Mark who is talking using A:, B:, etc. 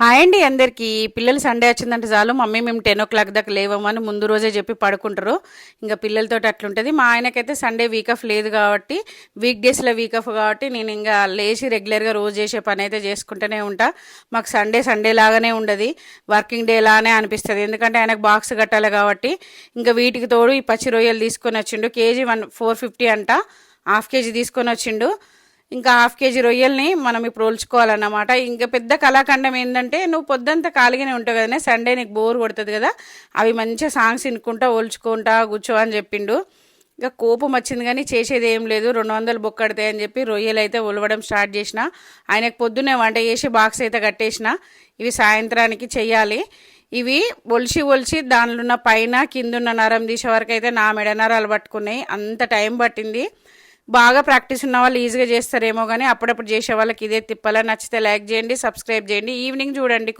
A: Hi అండి అందరికీ. పిల్లలు సండే వచ్చిందంటే చాలు. మమ్మీ మేము టెన్ ఓ క్లాక్ దాకా లేవమని ముందు రోజే చెప్పి పడుకుంటారు. ఇంకా పిల్లలతో అట్లుంటుంది. మా ఆయనకైతే సండే వీక్ ఆఫ్ లేదు కాబట్టి వీక్ డేస్లో వీక్ ఆఫ్ కాబట్టి నేను ఇంకా లేచి రెగ్యులర్గా రోజు చేసే పని అయితే చేసుకుంటూనే ఉంటా. మాకు సండే సండే లాగానే ఉండదు. వర్కింగ్ డే లానే అనిపిస్తుంది. ఎందుకంటే ఆయనకు బాక్స్ కట్టాలి కాబట్టి ఇంకా వీటికి తోడు ఈ పచ్చి రొయ్యలు తీసుకొని వచ్చిండు. కేజీ వన్ ఫోర్ ఫిఫ్టీ అంట. హాఫ్ కేజీ తీసుకొని వచ్చిండు. ఇంకా హాఫ్ కేజీ రొయ్యల్ని మనం ఇప్పుడు ఒలుచుకోవాలన్నమాట. ఇంకా పెద్ద కళాఖండం ఏంటంటే నువ్వు పొద్దంతా ఖాళీగానే ఉంటావు కదనే సండే నీకు బోర్ కొడుతుంది కదా అవి మంచిగా సాంగ్స్ వినుకుంటా ఒలుచుకుంటా కూర్చో అని చెప్పిండు. ఇంకా కోపం వచ్చింది కానీ చేసేది ఏం లేదు రెండు వందలు బొక్కడతాయి అని చెప్పి రొయ్యలు అయితే ఒలవడం స్టార్ట్ చేసిన. ఆయనకు పొద్దున్నే వంట చేసి బాక్స్ అయితే కట్టేసిన. ఇవి సాయంత్రానికి చెయ్యాలి. ఇవి ఒలిచి ఒలిచి దానిలో ఉన్న పైన కింద ఉన్న నరం తీసే వరకు అయితే నా మెడ నరాలు పట్టుకున్నాయి. అంత టైం పట్టింది. బాగా ప్రాక్టీస్ ఉన్న వాళ్ళు ఈజీగా చేస్తారేమో కానీ అప్పుడప్పుడు చేసే వాళ్ళకి ఇదే తిప్పాలని నచ్చితే లైక్ చేయండి సబ్స్క్రైబ్ చేయండి. ఈవినింగ్ చూడండి.